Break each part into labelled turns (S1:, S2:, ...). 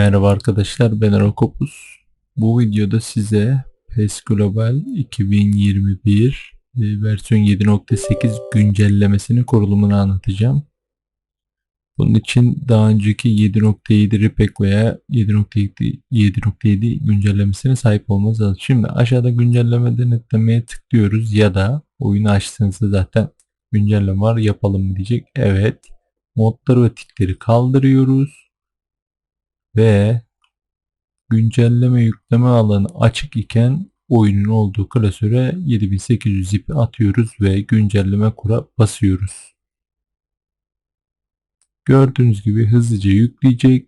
S1: Merhaba arkadaşlar ben Rokopus. Bu videoda size PES Global 2021 e, versiyon 7.8 güncellemesinin kurulumunu anlatacağım. Bunun için daha önceki 7.7 repack veya 7.7 7.7 güncellemesine sahip olmanız lazım. Şimdi aşağıda güncelleme denetlemeye tıklıyoruz ya da oyunu açtığınızda zaten güncelleme var yapalım diyecek. Evet. Modları ve tikleri kaldırıyoruz ve güncelleme yükleme alanı açık iken oyunun olduğu klasöre 7800 ipi atıyoruz ve güncelleme kura basıyoruz. Gördüğünüz gibi hızlıca yükleyecek.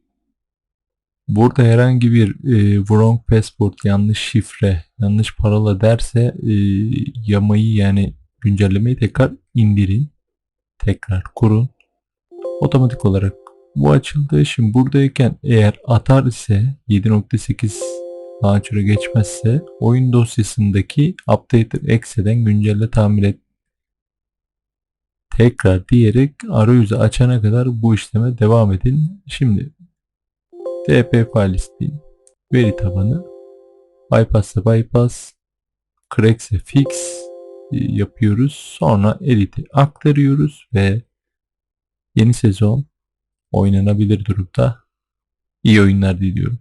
S1: Burada herhangi bir e, wrong passport, yanlış şifre, yanlış parola derse e, yamayı yani güncellemeyi tekrar indirin. Tekrar kurun. Otomatik olarak bu açıldı. Şimdi buradayken eğer atar ise 7.8 launcher'a geçmezse oyun dosyasındaki updater exe'den güncelle tamir et tekrar diyerek arayüzü açana kadar bu işleme devam edin. Şimdi dp file isteyin. Veri tabanı bypass'a bypass cracks'e fix e, yapıyoruz. Sonra edit'i aktarıyoruz ve yeni sezon oynanabilir durumda. İyi oyunlar diliyorum.